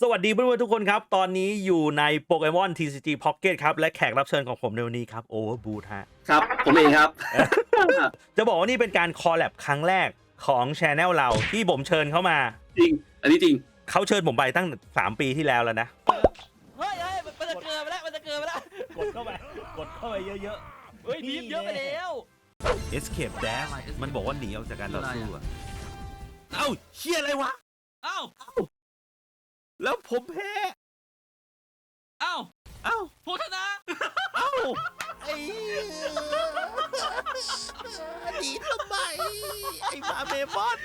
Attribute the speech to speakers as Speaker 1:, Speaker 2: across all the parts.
Speaker 1: สวัสดีเพื่อนๆทุกคนครับ ตอนนี้อยู่ในโปเกมอน TCG Pocket ครับ และแขกรับเชิญของผมในวันนี้ครับ Overboot ฮะ
Speaker 2: ครับ ผมเองครับ
Speaker 1: จะบอกว่านี่เป็นการคอลแลบครั้งแรกของช anel เราที่ผมเชิญเข้ามา
Speaker 2: จริง อันนี้จริง
Speaker 1: เขาเชิญผมไปตั้ง 3 ปีที่แล้วแล้วนะ
Speaker 3: เฮ้ยเฮ้ยมันมันจะเกินไปแล้ว มันจะเกินไปแล้ว
Speaker 1: กดเข้าไป กดเข้าไปเยอะ
Speaker 3: เฮ้ยบีบเยอะไปแล้ว
Speaker 1: ๆ Escape Dash มันบอกว่าหนีออกจากการต่อสู้อะเอ้าเชี่ยอะไรวะ
Speaker 3: เอ้า
Speaker 1: แล้วผมแพ้
Speaker 3: เอ้า
Speaker 1: เอ้า
Speaker 3: ผู้ชนะ
Speaker 1: เอ้า
Speaker 4: ไอ้หนีทำไมไอ้มาเมมอน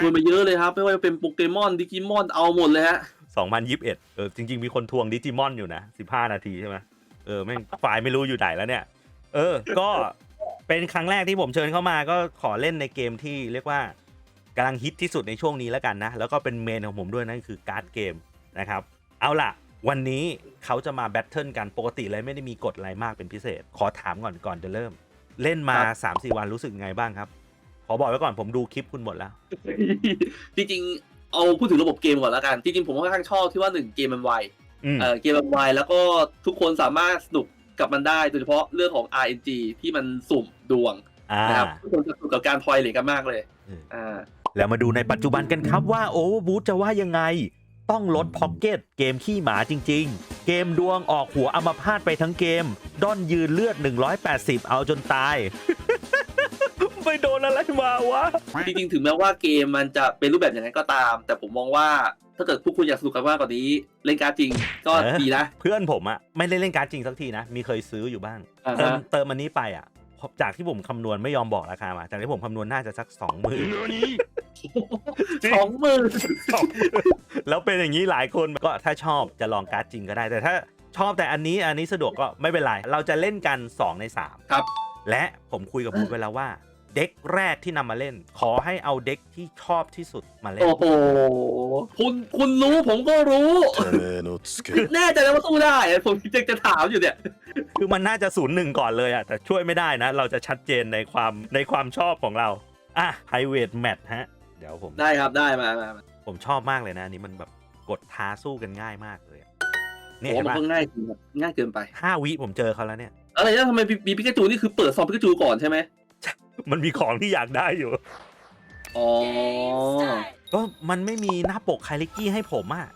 Speaker 2: ชวนมาเยอะเลยครับ ไม่ว่าจะเป็นโปเกมอนดิจิมอนเอาหมดเลยฮะ
Speaker 1: 2021เออจริง ๆ มีคนทวงดิจิมอนอยู่นะ 15 นาทีใช่ไหมเออแม่งไฟล์ไม่รู้อยู่ไหนแล้วเนี่ย เออ ก็เป็นครั้งแรกที่ผมเชิญเข้ามาก็ขอเล่นในเกมที่เรียกว่า กำลังฮิตที่สุดในช่วงนี้แล้วกันนะ แล้วก็เป็นเมนของผมด้วยนั่นคือการ์ดเกมนะครับ เอาล่ะ วันนี้เขาจะมาแบทเทิลกันปกติเลยไม่ได้มีกฎอะไรมากเป็นพิเศษ ขอถามก่อนก่อนจะเริ่ม เล่นมา
Speaker 2: ครับ
Speaker 1: 3-4 วันรู้สึกไงบ้างครับ ขอบอกไว้ก่อนผมดูคลิปคุณหมดแล้ว
Speaker 2: จริงๆ เอาพูดถึงระบบเกมก่อนแล้วกัน จริงๆ ผมค่อนข้างชอบที่ว่าหนึ่งเกมมันไว
Speaker 1: อืม
Speaker 2: เออเกมมันไวแล้วก็ทุกคนสามารถสนุกกับมันได้โดยเฉพาะเรื่องของ RNG ที่มันสุ่มดวง
Speaker 1: อ่า
Speaker 2: นะครับทุกคนจะสนุกกับการทอยเหลกันมากเลย
Speaker 1: อืม
Speaker 2: อ่า
Speaker 1: แล้วมาดูในปัจจุบันกันครับว่า Overboot จะว่ายังไง ต้องลดพ็อกเก็ตเกมขี้หมาจริง ๆ เกมดวงออกหัวอมาพาดไปทั้งเกม ด้อนยืนเลือด 180 เอาจนตายไปโดนอะไรมาวะ
Speaker 2: จริงๆ ถึงแม้ว่าเกมมันจะเป็นรูปแบบอย่างนั้นก็ตาม แต่ผมมองว่าถ้าเกิดพวกคุณอยากสนุกกันมากกว่านี้ เล่นการดจริงก็
Speaker 1: เออ
Speaker 2: ดีนะ
Speaker 1: เพื่อนผมอะไม่ได้เล่นการ์ดจริงสักทีนะ มีเคยซื้ออยู่บ้าง
Speaker 2: อ่า
Speaker 1: เติม
Speaker 2: ฮะ
Speaker 1: เติมอันนี้ไปอะ จากที่ผมคำนวณไม่ยอมบอกราคามาจากที่ผมคำนวณน่าจะสักสองหมื่น
Speaker 2: สองหมื่น
Speaker 1: แล้วเป็นอย่างนี้หลายคนก็ถ้าชอบจะลองการ์ดจริงก็ได้แต่ถ้าชอบแต่อันนี้อันนี้สะดวกก็ไม่เป็นไร เราจะเล่นกัน 2 ใน 3
Speaker 2: ครับ
Speaker 1: และผมคุยกับคุณไปแล้วว่า เด็กแรกที่นำมาเล่น ขอให้เอาเด็กที่ชอบที่สุดมาเล่น
Speaker 2: โอ้โหคุณคุณรู้ผมก็รู้แน่ใจแล้วว่าสู้ได้ ผมจะจะถามอยู่เนี่ย
Speaker 1: คือมันน่าจะศูนย์หนึ่งก่อนเลยอะแต่ช่วยไม่ได้นะ เราจะชัดเจนในความในความชอบของเรา อะไฮเวทแมทฮะ เดี๋ยวผม
Speaker 2: ได้ครับได้มามามา
Speaker 1: ผมชอบมากเลยนะอันนี้มันแบบกดท้าสู้กันง่ายมากเลยอะ
Speaker 2: ผ
Speaker 1: เนี่ย
Speaker 2: ม
Speaker 1: เห็น
Speaker 2: ว่า
Speaker 1: ปะ
Speaker 2: มันก็ง่ายจริงครับง่ายเกินไป
Speaker 1: ห้าวิผมเจอเขาแล้วเนี่ย
Speaker 2: อะไรนะทำไมมีปิกาจูนี่คือเปิดซองปิกาจูก่อนใช่ไหม
Speaker 1: มันมีของที่อยากได้อยู่
Speaker 2: อ๋อ
Speaker 1: ก็มันไม่มีหน้าปกไคลิกกี้ให้ผมอะ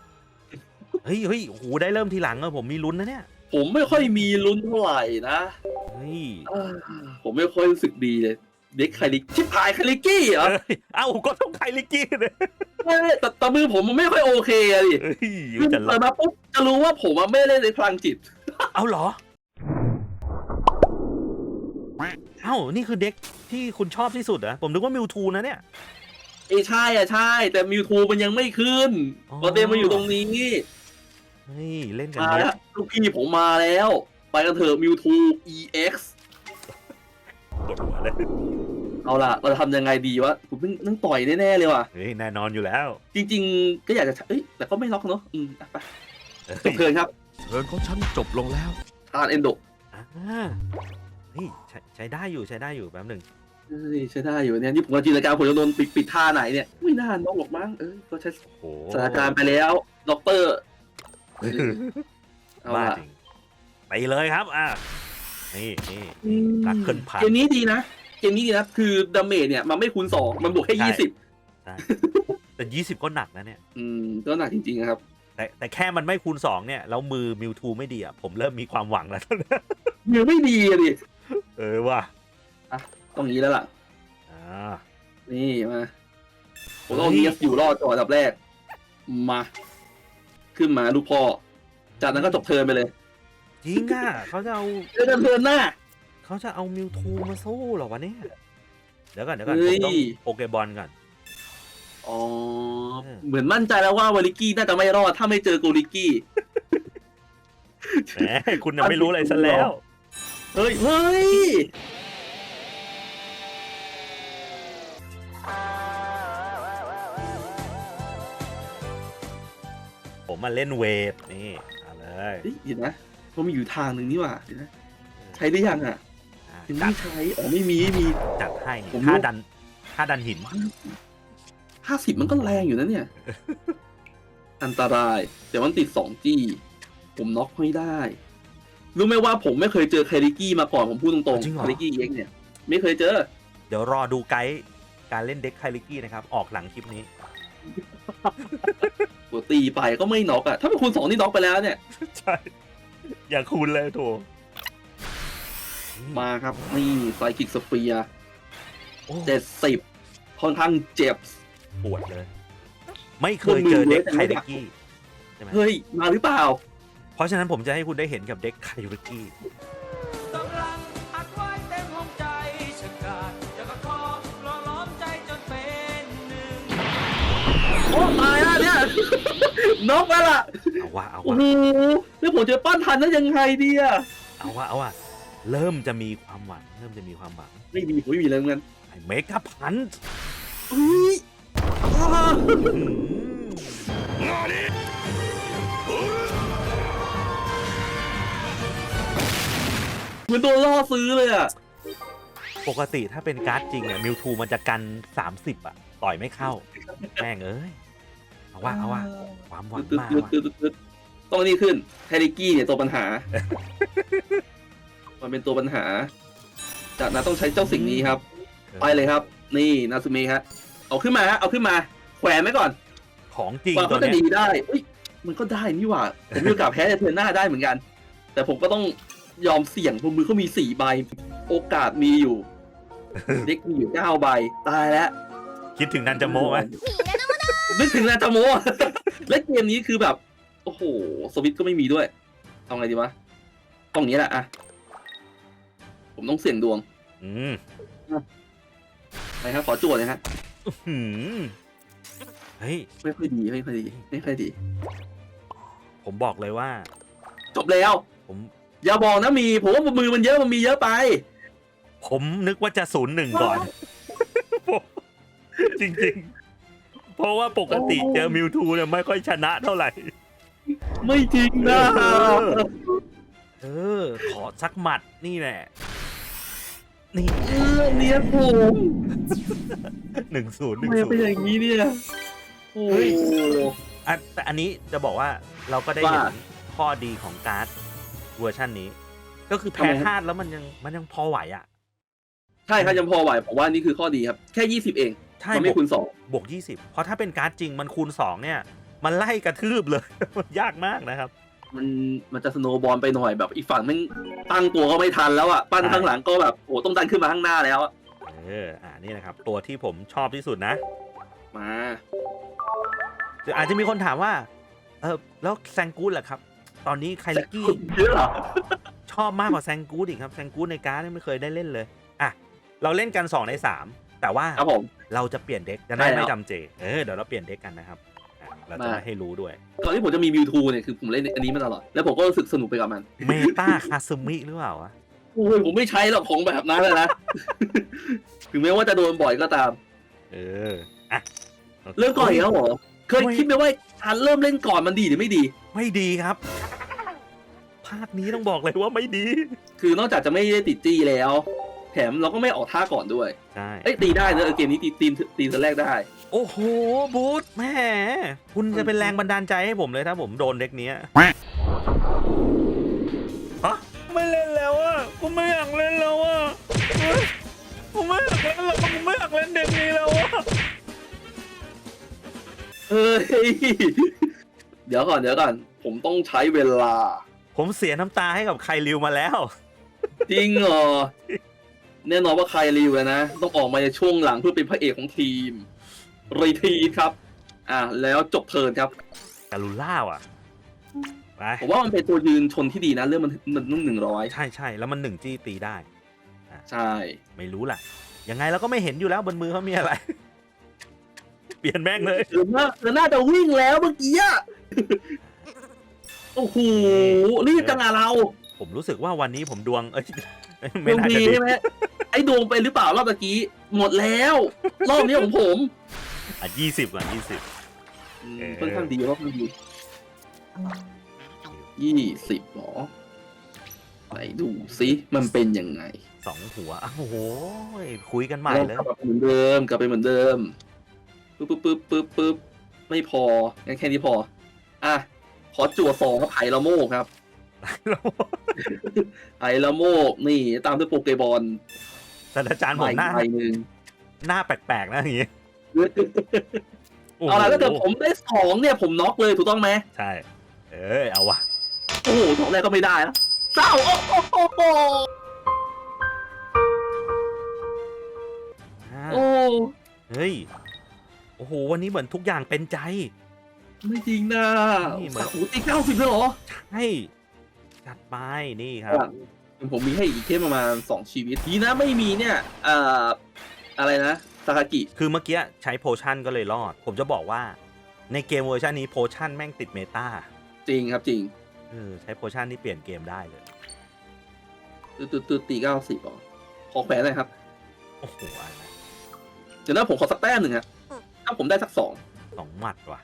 Speaker 1: เฮ้ยเฮ้ยโอ้โหได้เริ่มทีหลังอะผมมีลุ้นนะเนี่ย
Speaker 2: ผมไม่ค่อยมีลุ้นเท่าไหร่นะ
Speaker 1: เฮ้ย
Speaker 2: อ่าผมไม่ค่อยรู้สึกดีเลยเด็กไคลิกชิบหายไคลิกกี้เหรอ
Speaker 1: เอ้ยเอ้าก็ต้องไคลิกกี้เลย
Speaker 2: ไม่ไม่แต่แต่มือผมมันไม่ค่อยโอเคอะดิ
Speaker 1: เฮ้ย
Speaker 2: คือ
Speaker 1: จะ
Speaker 2: เปิดมาปุ๊บจะรู้ว่าผมอะไม่ได้เล่นในพลังจิต
Speaker 1: เอาเหรอ เอ้า นี่คือเด็กที่คุณชอบที่สุดเหรอะผมนึกว่ามิวทูนะเนี่ย
Speaker 2: เอยใช่อะใช่ แต่มิวทูมันยังไม่ขึ้น
Speaker 1: อ๋อ
Speaker 2: ประเด็นมันอยู่ตรงนี้
Speaker 1: เฮ้ยเล่นกัน
Speaker 2: มา
Speaker 1: เย
Speaker 2: แล้
Speaker 1: อะ
Speaker 2: วลูกพี่ผมมาแล้ว ไปกันเถอะมิวทู EX
Speaker 1: ปวดหัวเลย
Speaker 2: เอาล่ะ เราจะทำยังไงดีวะผมเพิ่งนั่งต่อยแน่ ๆ เลยว่ะ
Speaker 1: เฮ้ยแน่นอนอยู่แล้ว
Speaker 2: จริง ๆ ก็อยากจะเอ้ย แต่ก็ไม่ล็อกเนาะอืมอะไป
Speaker 1: เฮ้ย
Speaker 2: จบเพลินครับ
Speaker 4: เทิร์นของฉันจบลงแล้ว
Speaker 2: ทานเอนโด
Speaker 1: อ่าเฮ้ยใช้ใช้ได้อยู่ใช้ได้อยู่แป๊บหนึ่ง
Speaker 2: เอ้ยใช้ได้อยู่เนี่ยนี่ผมกับจินตนาการผมจะโดนปิดปิดท่าไหนเนี่ย ไม่น่าน็อกหรอกมั้งเออก็ใช้
Speaker 1: โอ้โห
Speaker 2: สถานการณ์ไปแล้วด็อกเตอร์ เออเอา
Speaker 1: บ้า
Speaker 2: ล่ะ
Speaker 1: จริงไปเลยครับ อะนี่นี่รักเคิลพัน
Speaker 2: เกมนี้ดีนะ เกมนี้ดีนะ คือดาเมจเนี่ยมันไม่คูณสองมันบวกแค่
Speaker 1: ใช่
Speaker 2: ยี่สิบ
Speaker 1: ใช่แต่ยี่สิบก็หนักนะเนี่ย
Speaker 2: อืมก็หนักจริงๆครับ
Speaker 1: แต่แต่แค่มันไม่คูณ2เนี่ย แล้วมือมิวทูไม่ดีอะ ผมเริ่มมีความหวังแล้ว
Speaker 2: มือไม่ดีอะดิ
Speaker 1: เออว่ะ
Speaker 2: ตรงนี้แล้วล่ะ
Speaker 1: อ่า
Speaker 2: นี่มาผมต้อง
Speaker 1: เฮ้ย
Speaker 2: เนียสอยู่รอดก่อนอันดับแรก มา ขึ้นมาลูกพ่อ จากนั้นก็จบเทิร์นไปเลย
Speaker 1: จริงอะเขาจะเอา
Speaker 2: เทิร์นเทิร์นหน้า
Speaker 1: เขาจะเอามิวทูมาสู้เหรอวะเนี่ยเดี๋ยวก่อนเดี๋ยวก่อน
Speaker 2: เฮ้
Speaker 1: ผ
Speaker 2: ย
Speaker 1: มต้องโปเกบอลก่อน
Speaker 2: อ๋อ
Speaker 1: เออ
Speaker 2: เหมือนมั่นใจแล้วว่าวาลิกี้น่าจะไม่รอด ถ้าไม่เจอโกลิกี้
Speaker 1: แหมคุณยังไม่รู้อะไรซะแล้ว
Speaker 2: เฮ้ย เฮ้ย
Speaker 1: มมาเล่นเวทนี่เอาเลย
Speaker 2: เฮ้ยเห็นนะมันมีอยู่ทางหนึ่งนี่หว่าเห็นนะใช้ได้ยังอะ
Speaker 1: อะ
Speaker 2: ยัง
Speaker 1: จั
Speaker 2: ไม่
Speaker 1: ด
Speaker 2: ใช้อ๋อไม่มีไม่มี
Speaker 1: จัดให้นี่
Speaker 2: ผม
Speaker 1: ท่า
Speaker 2: รู้
Speaker 1: ดันท่าดันหิน
Speaker 2: ห้าสิบมันก็แรงอยู่นะเนี่ย อันตราย แต่มันติด 2G ผมน็อกไม่ได้ รู้ไหมว่าผมไม่เคยเจอคาริกี้มาก่อนผมพูดตรง
Speaker 1: จริง
Speaker 2: ๆ
Speaker 1: เหรอ
Speaker 2: คาริกี้เอ็กเนี่ย ไม่เคยเจอ
Speaker 1: เดี๋ยวรอดูไกด์การเล่นเด็กไคลิกี้นะครับ ออกหลังคลิปนี้
Speaker 2: ตัวตีไปก็ไม่น็อกอะถ้าเป็นคูณสองนี่น็อกไปแล้วเนี่ย
Speaker 1: ใช่ อย่าคูณเลยโถ
Speaker 2: มาครับนี่ไซคิกสเปีย
Speaker 1: โอ้
Speaker 2: เจ็ดสิบค่อนข้างเจ็บ
Speaker 1: ปวดเลย ไม่เคยเจอเด็กไคลิกี้ใช่ไหม
Speaker 2: เฮ้ย มาหรือเปล่า
Speaker 1: เพราะฉะนั้นผมจะให้คุณได้เห็นกับเด็กไคลิกี้
Speaker 3: ก
Speaker 2: นี่ยน็อกแล้วล่ะ
Speaker 1: เอาว่าเอา
Speaker 2: โอ้
Speaker 1: ว่า
Speaker 2: โหแล้วผมจะปั้นทันได้ยังไงดีอะ
Speaker 1: เอาว่าเอาว่าเริ่มจะมีความหวัง เริ่มจะมีความหวัง
Speaker 2: ไม่มีผมไม่มีอะไรเหมือนกัน
Speaker 1: ไอ้เมกะพันช์
Speaker 2: เฮ้ยอ้าวเหมือนโดนล่อซื้อเลยอะ
Speaker 1: ปกติถ้าเป็นการ์ดจริงเนี่ยมิวทูมันจะกัน 30 อะ ต่อยไม่เข้า แม่งเอ้ย เอาว่าเอาว่าความหวัง
Speaker 2: ตึ๊ด
Speaker 1: มา
Speaker 2: ตึ๊ด
Speaker 1: ว่ะ
Speaker 2: ตึ๊ดตึ๊ดตึ๊ดต้องนี่ขึ้นแฮริกี้เนี่ยตัวปัญหา มันเป็นตัวปัญหา จากนั้นต้องใช้เจ้าสิ่งนี้ครับ ไปเลยครับ นี่นาซูเมะฮะเอาขึ้นมาฮะเอาขึ้นมา แขวนไว้ก่อน
Speaker 1: ของจริง
Speaker 2: กว่า
Speaker 1: ตัว
Speaker 2: เขาจะ
Speaker 1: เนี้ย
Speaker 2: ดีได้เอ้ยมันก็ได้นี่หว่าผมมีโอกาสแพ้ในเทิร์นหน้าได้เหมือนกัน แต่ผมก็ต้องยอมเสี่ยงเพราะมือเขามีสี่ใบ โอกาสมีอยู่ เด็กมีอยู่เก้าใบ ตายแล้ว
Speaker 1: คิดถึงนันจะโมะไหม
Speaker 2: นึกถึงนาจาโมะและเกมนี้คือแบบ โอ้โห สวิตช์ก็ไม่มีด้วย เอาไงดีวะตรงนี้แหละอะผมต้องเสี่ยงดวง
Speaker 1: อืม
Speaker 2: ไปครับขอจวดเลยฮะ
Speaker 1: หืมเฮ้ย
Speaker 2: ไม่ค่อยดีไม่ค่อยดีไม่ค่อยดี
Speaker 1: ผมบอกเลยว่า
Speaker 2: จบแล้ว
Speaker 1: ผม
Speaker 2: อย่าบอกนะมี ผมว่ามือมันเยอะมันมีเยอะไป
Speaker 1: ผมนึกว่าจะศูนย์หนึ่งก่อน จริงๆ เพราะว่าปกติเจอมิวทูเนี่ยไม่ค่อยชนะเท่าไหร่
Speaker 2: ไม่จริงนะ
Speaker 1: เออ ขอสักหมัดนี่แหละ นี่
Speaker 2: เออเนี่ยผม
Speaker 1: หนึ่งศูนย์หนึ่
Speaker 2: ทำ
Speaker 1: ง
Speaker 2: ไม
Speaker 1: ศู
Speaker 2: เป็น
Speaker 1: น
Speaker 2: อ
Speaker 1: ย์
Speaker 2: ย่างนี้เนี่ย โอ้โห
Speaker 1: อะแต่อันนี้จะบอกว่าเราก็ได้
Speaker 2: ว่า
Speaker 1: เห็นข้อดีของการ์ดเวอร์ชันนี้ ก็คือแพ้
Speaker 2: ทำไมครับ
Speaker 1: ธาตุแล้วมันยังมันยังพอไหวอะ
Speaker 2: ใช่ครับยังพอไหวผมว่านี่คือข้อดีครับ แค่ยี่สิบเอง
Speaker 1: ใช่
Speaker 2: มัน
Speaker 1: บ
Speaker 2: ไม่
Speaker 1: วก
Speaker 2: คูณสอง
Speaker 1: บวกยี่สิบเพราะถ้าเป็นการ์ดจริงมันคูณสองเนี่ย มันไล่กระทืบเลย มันยากมากนะครับ
Speaker 2: มันมันจะสโนว์บอลไปหน่อยแบบอีกฝั่งแม่งตั้งตัวก็ไม่ทันแล้วอะปั้น
Speaker 1: ใช่
Speaker 2: ข้างหลังก็แบบโอ้ต้องดันขึ้นมาข้างหน้าแล้วอะ
Speaker 1: เอออ่านี่นะครับ ตัวที่ผมชอบที่สุดนะ
Speaker 2: มา
Speaker 1: อาจจะมีคนถามว่า เออแล้วแซงกูดล่ะครับ ตอนนี้ไคลิกี้
Speaker 2: เยอะเหรอ
Speaker 1: ชอบมากกว่าแซงกูดอีกครับแซงกูดในการ์ดเนี่ยไม่เคยได้เล่นเลย อะ เราเล่นกัน 2 ใน 3 แต่ว่า
Speaker 2: ครับผม
Speaker 1: เราจะเปลี่ยนเด็กจะได้
Speaker 2: ใช่แล้ว
Speaker 1: ไม่จำเจ เออเดี๋ยวเราเปลี่ยนเด็กกันนะครับอะเราจะ
Speaker 2: มา
Speaker 1: ไม่ให้รู้ด้วย
Speaker 2: ก่อนที่ผมจะมีมิวทูเนี่ยคือผมเล่นอันนี้มาตลอด แล้วผมก็รู้สึกสนุกไปกับมัน
Speaker 1: เมตาคาซึมิหรือเปล่าวะ
Speaker 2: โอ้ยผมไม่ใช้หรอกของแบบนั้นเลยนะ ถึงแม้ว่าจะโดนบ่อยก็ตาม
Speaker 1: เอออะ
Speaker 2: เริ่มก่อนอีกแล้วเหรอเคย
Speaker 1: ไม่
Speaker 2: คิดไหมว่าการเริ่มเล่นก่อนมันดีหรือไม่ดี
Speaker 1: ไม่ดีครับ ภาคนี้ต้องบอกเลยว่าไม่ดี
Speaker 2: คือนอกจากจะไม่ได้ติดจี้แล้ว แถมเราก็ไม่ออกท่าก่อนด้วย
Speaker 1: ใช่
Speaker 2: เอ้ยตีได้เนอะเออเกมนี้ตีตีตีเธอแรกได้
Speaker 1: โอ้โหบูธแหมคุณจะเป็นแรงบันดาลใจให้ผมเลยถ้าผมโดนเด็กเนี้ยฮะไม่เล่นแล้วอะกูไม่อยากเล่นแล้วอะเฮ้ยกูไม่อยากเล่นแล้วกูไม่อยากเล่นเด็กนี้แล้วอะ
Speaker 2: เฮ้ยเดี๋ยวก่อนเดี๋ยวก่อนผมต้องใช้เวลา
Speaker 1: ผมเสียน้ำตาให้กับใครริวมาแล้ว
Speaker 2: จริงเหรอ แน่นอนว่าใครรีวิวนะ ต้องออกมาในช่วงหลังเพื่อเป็นพระเอกของทีมรีทีครับ อะแล้วจบเทิร์นครับ
Speaker 1: การูล่าอะไป
Speaker 2: ผมว่ามันเป็นตัวยืนชนที่ดีนะ เรื่องมันมันนุ่งหนึ่งร้อย
Speaker 1: ใช่ใช่แล้วมันหนึ่งจี้ตีได้
Speaker 2: ใช่
Speaker 1: ไม่รู้แหละยังไงเราก็ไม่เห็นอยู่แล้วบนมือเขามีอะไร เปลี่ยนแม่งเลย
Speaker 2: หรือว่าเธอน่าจะวิ่งแล้วเมื่อกี้อะโอ้โหรีบจังอะเรา
Speaker 1: ผมรู้สึกว่าวันนี้ผมดวงเอ้ย
Speaker 2: ด
Speaker 1: ไม่
Speaker 2: วง
Speaker 1: น่า
Speaker 2: ดี
Speaker 1: จะดี
Speaker 2: ใช่ไหม ไอ้ดวงไปหรือเปล่ารอบตะกี้ หมดแล้ว รอบนี้ของผม
Speaker 1: อะยี่สิบอะยี่สิบ
Speaker 2: อืม
Speaker 1: เออ
Speaker 2: ค่อนข้างดีรอบนี้ดียี่สิบหรอไหนดูซิมันเป็นยังไง
Speaker 1: สองหัวอ้าวโอ้โหคุยกันใหม่เลย
Speaker 2: กลับไปเหมือนเดิมกลับไปเหมือนเดิมปึ๊บปึ๊บปึ๊บปึ๊บปึ๊บไม่พองั้นแค่นี้พอ อะ ขอจั่วสองครับไผ่ละโมกครับไผ่ละโมกนี่ตามด้วยโปเกบอล
Speaker 1: ศาสตราจารย์ผมหน้า
Speaker 2: ใบหนึ่ง
Speaker 1: หน้าแปลกๆนะอย่างงี้โโห
Speaker 2: เอาล่ะถ้าเกิดผมได้สองเนี่ยผมน็อกเลยถูกต้องไหม
Speaker 1: ใช่ เอ้ยเอาวะ
Speaker 2: โอ้โหสองแรกก็ไม่ได้แล้วเศร้าโอ้โหโอ้โห
Speaker 1: อ่า
Speaker 2: โอ้
Speaker 1: เฮ้ย โอ้โห วันนี้เหมือนทุกอย่างเป็นใจ
Speaker 2: ไม่จริงนะ
Speaker 1: นี่มัน
Speaker 2: โอ้โหตีเก้าสิบเลยเหรอ
Speaker 1: ใช่จัดไปนี่ครับ
Speaker 2: อะ ผมมีให้อีกแค่ประมาณสองชีวิตทีนะไม่มีเนี่ยเอ่ออะไรนะซากากิ
Speaker 1: คือเมื่อกี้ใช้โพชั่นก็เลยรอด ผมจะบอกว่าในเกมเวอร์ชันนี้โพชั่นแม่งติดเมตา
Speaker 2: จริงครับจริง
Speaker 1: เออใช้โพชั่นที่เปลี่ยนเกมได้เลย
Speaker 2: ตืดตืดตืดตีเก้าสิบอ๋อขอแขวนหน่อยครับ
Speaker 1: โอ้โหอะไรนะ
Speaker 2: เดี๋ยวนะผมขอสักแต้มหนึ่งอะถ้าผมได้สักสอง
Speaker 1: สองหมัดว่ะ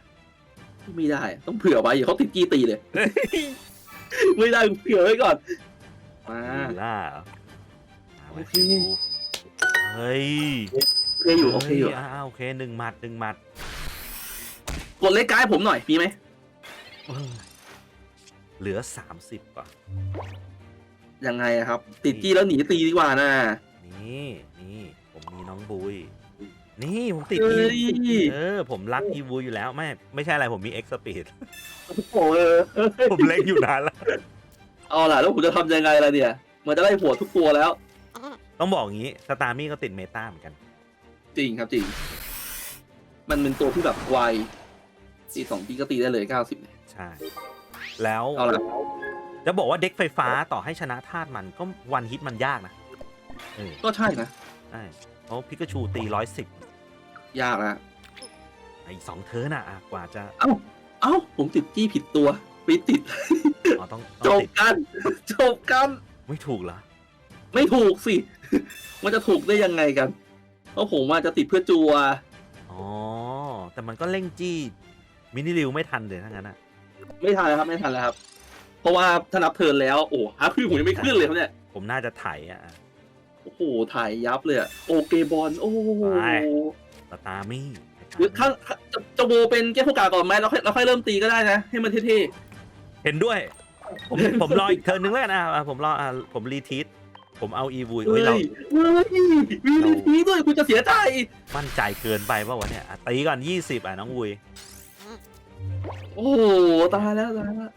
Speaker 2: ไม่ได้ต้องเผื่อไว้อย่าเขาติดกีตีเลย ไม่ได้เผื่อไว้ก่อน มา
Speaker 1: ดูล่าเหรอเอาไว้
Speaker 2: โอเค
Speaker 1: ดูเฮ้ย
Speaker 2: โอเคอยู่โอเคอยู่
Speaker 1: ฮ้าโอเคหนึ่งหมัดหนึ่งหมัด
Speaker 2: กดเลขกายผมหน่อยมีไหม
Speaker 1: เอ้ยเหลือสามสิบป่ะ
Speaker 2: ยังไงอะครับ ติดจี้แล้วหนีตีดีกว่านะ
Speaker 1: นี่นี่ผมมีน้องบุย นี่ผมติด
Speaker 2: เฮ้
Speaker 1: อี
Speaker 2: ย
Speaker 1: เออ ผมรักอีวูอยู่แล้ว ไม่ ไม่ใช่อะไรผมมีเอ็กซ์สปีด
Speaker 2: โอ้โหเออ
Speaker 1: ผมเล่นอยู่นานแล้ว
Speaker 2: เอาล่ะแล้วผมจะทำยังไงล่ะเนี่ยมันจะไล่หัวทุกตัวแล้ว
Speaker 1: ต้องบอกอย่างนี้สตาร์มี่ก็ติดเมตาเหมือนกัน
Speaker 2: จริงครับจริง มันเป็นตัวที่แบบไวตีสองปีก็ตีได้เลยเก้าสิบเนี่ย
Speaker 1: ใช่ แล้ว
Speaker 2: เอาล่ะ
Speaker 1: จะบอกว่าเด็กไฟฟ้าต่อให้ชนะธาตุมันก็วันฮิตมันยากนะเออ
Speaker 2: ก็ใช่นะ
Speaker 1: ใช่เพราะพิกาชูตีร้อยสิบ
Speaker 2: ยากนะ
Speaker 1: อีกสองเทิร์นอะอะ กว่าจะ
Speaker 2: เอ้าเอ้าผมติดจี้ผิดตัว ไปติด
Speaker 1: อ๋อต้อง
Speaker 2: จ
Speaker 1: ต้อง
Speaker 2: บ
Speaker 1: ติด
Speaker 2: กัน จบกัน
Speaker 1: ไม่ถูกเหรอ
Speaker 2: ไม่ถูกสิ มันจะถูกได้ยังไงกัน เพราะผมว่าจะติดเพื่อจัว
Speaker 1: อ๋อ แต่มันก็เร่งจี้มินิริวไม่ทันเลยทั้งนั้นอะ
Speaker 2: ไม่ทันแล้วครับ ไม่ทันแล้วครับ เพราะว่าถ้านับเทิร์นแล้ว โอ้ฮาคือผมยังไม่ขึ้นเลยครับเนี่ย
Speaker 1: ผมน่าจะไถอะ
Speaker 2: โอ้โห ถ่ายยับเลยอะโอเคบอล โอ้โห
Speaker 1: ไปสตาร์มี่
Speaker 2: หรือข้างจะจะโบเป็นแก้โอกาสก่อนไหมแล้วค่อยแล้วค่อยเริ่มตีก็ได้นะ ให้มันเท่
Speaker 1: เห็นด้วย ผมผมรออีกเทิร์นนึงแล้วกันอะอะผมรออะผมรีทีสผมเอาอีวู
Speaker 2: ๆ
Speaker 1: เอ้ยเรา
Speaker 2: เฮ้ยมีลีทีด้วยคุณจะเสียใจ
Speaker 1: มั่นใจเกินไปป่าวะเนี่ยอะตีก่อนยี่สิบอะน้องวุย
Speaker 2: โอ้โหตายแล้วตายแล้ว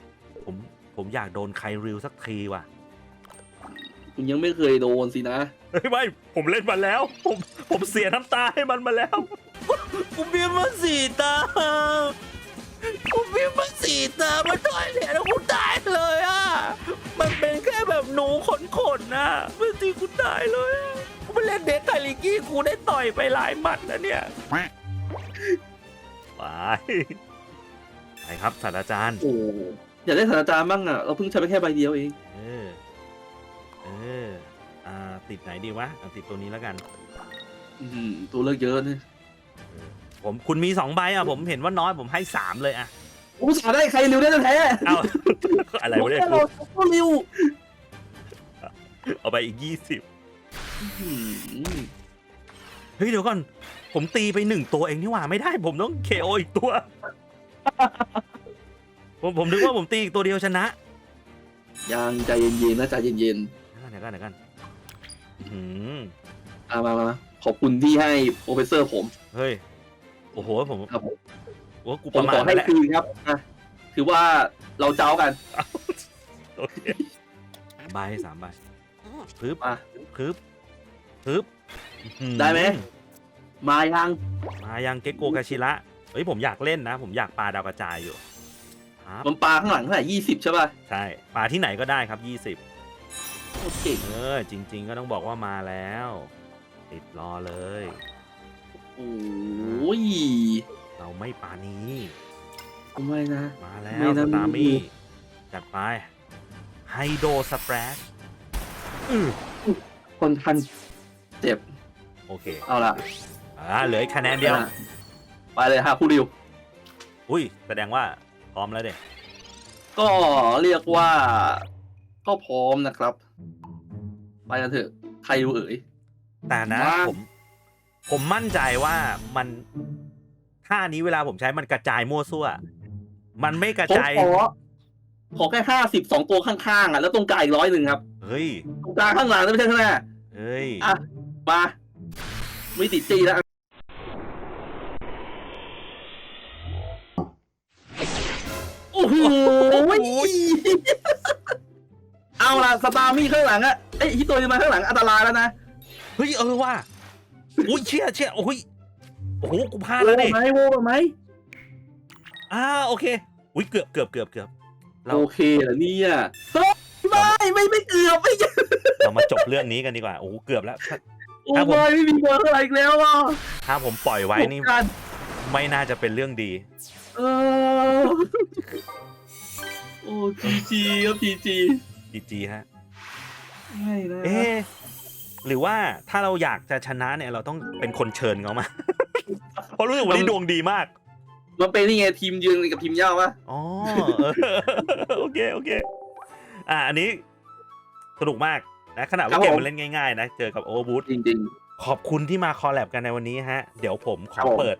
Speaker 1: ผมผมอยากโดนใครริวสักทีว่ะ
Speaker 2: คุณยังไม่เคยโดนสินะ
Speaker 1: เฮ้ยไม่ผมเล่นมาแล้ว ผมผมเสียน้ำตาให้มันมาแล้ว
Speaker 4: กูมีมาสี่ตา กูมีมาสี่ตามาต่อยเหรียญแล้วกูตายเลยอะ มันเป็นแค่แบบหนูขนๆนะเมื่อทีกูตายเลยอะกูไปเล่นเด็กไกลิกี้กูได้ต่อยไปหลายหมัดนะเนี่ย
Speaker 1: ไปไปครับศาสตราจารย์
Speaker 2: โอ้อยากได้สถานการณ์บ้างอะ เราเพิ่งใช้ไปแค่ใบเดียวเอง
Speaker 1: เออ เออ อ่า ติดไหนดีวะอะติดตัวนี้แล้วกัน
Speaker 2: อืมตัวเลือกเยอะนะ
Speaker 1: ผมคุณมีสองใบอะผมเห็นว่าน้อยผมให้สามเลยอะ
Speaker 2: โอ้สาได้ใครเร็วได้แท้
Speaker 1: เอาอะไรวะเนี่ย
Speaker 2: เรา
Speaker 1: กู
Speaker 2: ก็เร็ว
Speaker 1: เอาไปอีกยี่สิบ
Speaker 2: อืม
Speaker 1: เฮ้ยเดี๋ยวก่อน ผมตีไปหนึ่งตัวเองนี่หว่าไม่ได้ ผมต้องเคโออีกตัว ผมผมนึกว่าผมตีอีกตัวเดียวชนะ
Speaker 2: ยังใจเย็นๆนะใจเย็น
Speaker 1: เดี๋ยวกันเดี๋ยวกันเดี๋ยวกันอื้อหือ
Speaker 2: ๆเอามามามาขอบคุณที่ให้โปรเฟสเซอร์ผม
Speaker 1: เฮ้ย โอ้โหผม
Speaker 2: ครับผม
Speaker 1: โอ้กู
Speaker 2: ผ
Speaker 1: ประ
Speaker 2: ม
Speaker 1: มา
Speaker 2: ข
Speaker 1: ท
Speaker 2: อ
Speaker 1: ไป
Speaker 2: ให้
Speaker 1: แล้ว
Speaker 2: คืนครับอะถือว่าเราเจ้ากัน
Speaker 1: โอเคใบสามใบพึบ
Speaker 2: มา
Speaker 1: พึบพึบอื้อหือ
Speaker 2: ได้ไหมมายัง
Speaker 1: มายังเกโกกาชิระเฮ้ยผมอยากเล่นนะ ผมอยากปาดาวกระจายอยู่ครับ
Speaker 2: มันปลาข้างหลังเท่าไหร่ยี่สิบใช่ป่ะ
Speaker 1: ใช่ปาที่ไหนก็ได้ครับ 20
Speaker 2: โคตรเก่ง
Speaker 1: เออ จริง ๆ ก็ต้องบอกว่ามาแล้ว ติดรอเลย
Speaker 2: โอ้ย
Speaker 1: เราไม่ปานี้
Speaker 2: ทำไมนะ
Speaker 1: มาแล้
Speaker 2: ไม่
Speaker 1: ว
Speaker 2: นะ
Speaker 1: สตาร์มี่จัดไปไฮโดสเปรช
Speaker 2: คนทันเจ็บ
Speaker 1: โอเค
Speaker 2: เอาล่ะ
Speaker 1: อ่าเหลืออีกคะแนนเดียว
Speaker 2: อะไปเลยฮะผู้ริว
Speaker 1: อุ้ย แสดงว่าพร้อมแล้วเด็
Speaker 2: ก็เรียกว่า ก็พร้อมนะครับ ไปกันเถอะ ใครรู้เอ่ย
Speaker 1: แต่นะ
Speaker 2: ว่า
Speaker 1: ผม ผมมั่นใจว่ามันท่านี้เวลาผมใช้มันกระจายมั่วซั่ว มันไม่กระ
Speaker 2: ผม
Speaker 1: จาย
Speaker 2: ขอขอแค่ห้าสิบสองตัวข้างๆอะแล้วตรงกลางอีกร้อยหนึ่งครับ
Speaker 1: เฮ้ย
Speaker 2: ตรงกลางข้างหลังไม่ใช่ข้างหน้า
Speaker 1: เฮ้ย
Speaker 2: อะมาไม่ติดจีแล้วโอ้โหเอาล่ะสตาร์มี่ข้างหลังอะเอ้ยฮิตโตจะมาข้างหลังอันตรายแล้วนะ
Speaker 1: เฮ้ยเออว่ะ อุ้ยเชี่ยเชี่ยโอ้ยโอ้โหกูพลาด
Speaker 2: โว้
Speaker 1: แล้วดิ
Speaker 2: ไหมโว้ไหม
Speaker 1: อ่าโอเคอุ้ยเกือบเกือบเกือบเกือบเรา
Speaker 2: โอเคเหรอเนี่ยไม่ไม่ไม่เกือบไม่เกือบ
Speaker 1: เรามาจบเรื่องนี้กันดีกว่าโอ้โหเกือบแล้ว
Speaker 2: โอ้
Speaker 1: ครับผม
Speaker 2: ยไม่มีเบอร์อะไรอีกแล้วอะ
Speaker 1: ถ้าผมปล่อยไว้นี่
Speaker 2: กัน
Speaker 1: ไม่น่าจะเป็นเรื่องดี
Speaker 2: เออโอ้จีจีครับจีจี
Speaker 1: จีจีฮะ
Speaker 2: ไม่นะ
Speaker 1: เอ๊ะ หรือว่าถ้าเราอยากจะชนะเนี่ยเราต้องเป็นคนเชิญเขามา เพราะรู้สึกวันนี้ดวงดีมาก
Speaker 2: มันเป็นนี่ไงทีมยืนกับทีมเย่าวะ
Speaker 1: อ๋อเออโอเคโอเค อ่าอันนี้สนุกมากนะขนาดว่าเกมมันเล่นง่าย ๆ นะ เจอกับโอบูธ
Speaker 2: จริง
Speaker 1: ขอบคุณที่มาคอลแลบกันในวันนี้ฮะ เดี๋ยวผมข
Speaker 2: ครั
Speaker 1: อบ
Speaker 2: ผม
Speaker 1: เปิด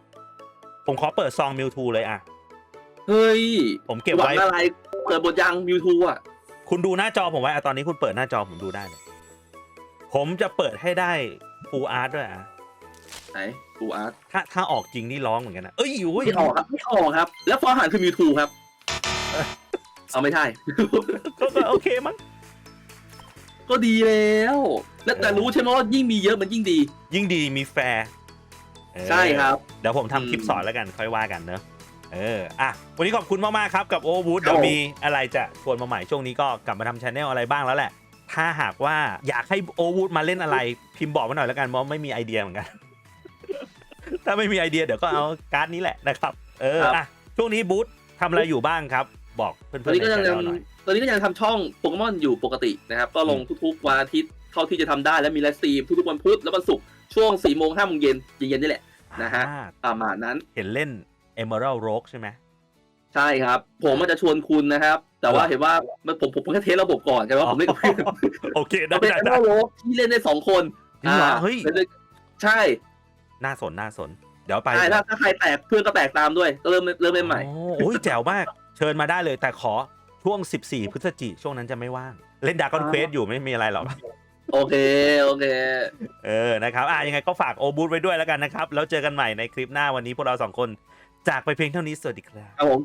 Speaker 1: ผมขอเปิดซองมิวทูเลยอะ
Speaker 2: ๆเฮ้ย
Speaker 1: ผมเก็บ
Speaker 2: หวั
Speaker 1: ไว้
Speaker 2: งอะไร เปิดบทยังมิวทูอะ
Speaker 1: คุณดูหน้าจอผมไว้อะตอนนี้คุณเปิดหน้าจอผมดูได้เลย ผมจะเปิดให้ได้ฟูลอาร์ตด้วยอะ
Speaker 2: ไหนกูอาร์ต
Speaker 1: ถ้าถ้าออกจริงนี่ร้องเหมือนกันนะเอ้ยอุ้ย
Speaker 2: ไม่ออกครับไม่ออกครับ แล้วฟอร์หันคือมิวทูครับ เอาไม่ใช่
Speaker 1: ก็ก็โอเคมั้ง
Speaker 2: ก็ดีแล้ว แล้วแต่รู้ใช่ไหมว่ายิ่งมีเยอะมันยิ่งดี
Speaker 1: ยิ่งดีมีแฟร์เออ
Speaker 2: ใช่ครับ
Speaker 1: เดี๋ยวผมทำคลิป
Speaker 2: อืม
Speaker 1: สอนแล้วกันค่อยว่ากันเนอะเอออะวันนี้ขอบคุณมาก ๆ ครับกับโอวูด
Speaker 2: ครับ
Speaker 1: เดี๋ยว
Speaker 2: ผม
Speaker 1: มีอะไรจะชวนมาใหม่ช่วงนี้ก็กลับมาทำชแนลอะไรบ้างแล้วแหละ ถ้าหากว่าอยากให้โอวูดมาเล่นอะไร พิมพ์บอกมาหน่อยแล้วกันเพราะไม่มีไอเดียเหมือนกัน ถ้าไม่มีไอเดียเดี๋ยวก็เอาการ์ดนี้แหละนะครับ เอออะช่วงนี้บูธทำอะไรอยู่บ้างครับ บอกเพื่อน
Speaker 2: ตอน
Speaker 1: ๆ
Speaker 2: นี้
Speaker 1: ใน
Speaker 2: ก็ยัง
Speaker 1: ช anel หน่อย
Speaker 2: ตอนนี้ก็ยังทำช่องโปเกมอนอยู่ปกตินะครับ ก็ลงทุกๆวันอาทิตย์เท่าที่จะทำได้และมีไลฟ์สตรีมทุกๆวันพุธและวันศุกร์ช่วง4ี่โมงห้าโมงเย็นเย็นๆนี่แหละนะฮะ
Speaker 1: อ่า
Speaker 2: ประมาณนั้น
Speaker 1: เห็นเล่น Emerald Rogue ใช่ไหม
Speaker 2: ใช่ครับ ผมมันจะชวนคุณนะครับ แต่ว่า
Speaker 1: ครับ
Speaker 2: เห็นว่ามันผมผมผมแค่เทสระบบก่อนกันว่าผมเล่นกับเพื่อน
Speaker 1: โอเคได้
Speaker 2: มันเป็น
Speaker 1: ได้
Speaker 2: แอน
Speaker 1: ได้
Speaker 2: ด์โรที่เล่นได้สองคน
Speaker 1: จริงเหรอ
Speaker 2: อ่า
Speaker 1: เฮ้ย
Speaker 2: ล่นได้ใช่
Speaker 1: น่าสนน่าสน เดี๋ยวไป
Speaker 2: ใช่ถ้าถ้าใครแตกเพื่อนก็แตกตามด้วยก็เริ่มเริ่มเล่นใหม่
Speaker 1: โอ้โอ้ยแจ๋วมาก เชิญมาได้เลยแต่ขอช่วง 14 พฤศจิช่วงนั้นจะไม่ว่าง เล่นดาร์กอน
Speaker 2: อ๋อ
Speaker 1: เควสอยู่ไม่มีอะไรหรอก
Speaker 2: โอเคโอเค
Speaker 1: เออ นะครับ อะยังไงก็ฝากโอบูธไว้ด้วยแล้วกันนะครับ แล้วเจอกันใหม่ในคลิปหน้าวันนี้พวกเราสองคน จากไปเพียงเท่านี้ สวัสดีครับ
Speaker 2: ครับผม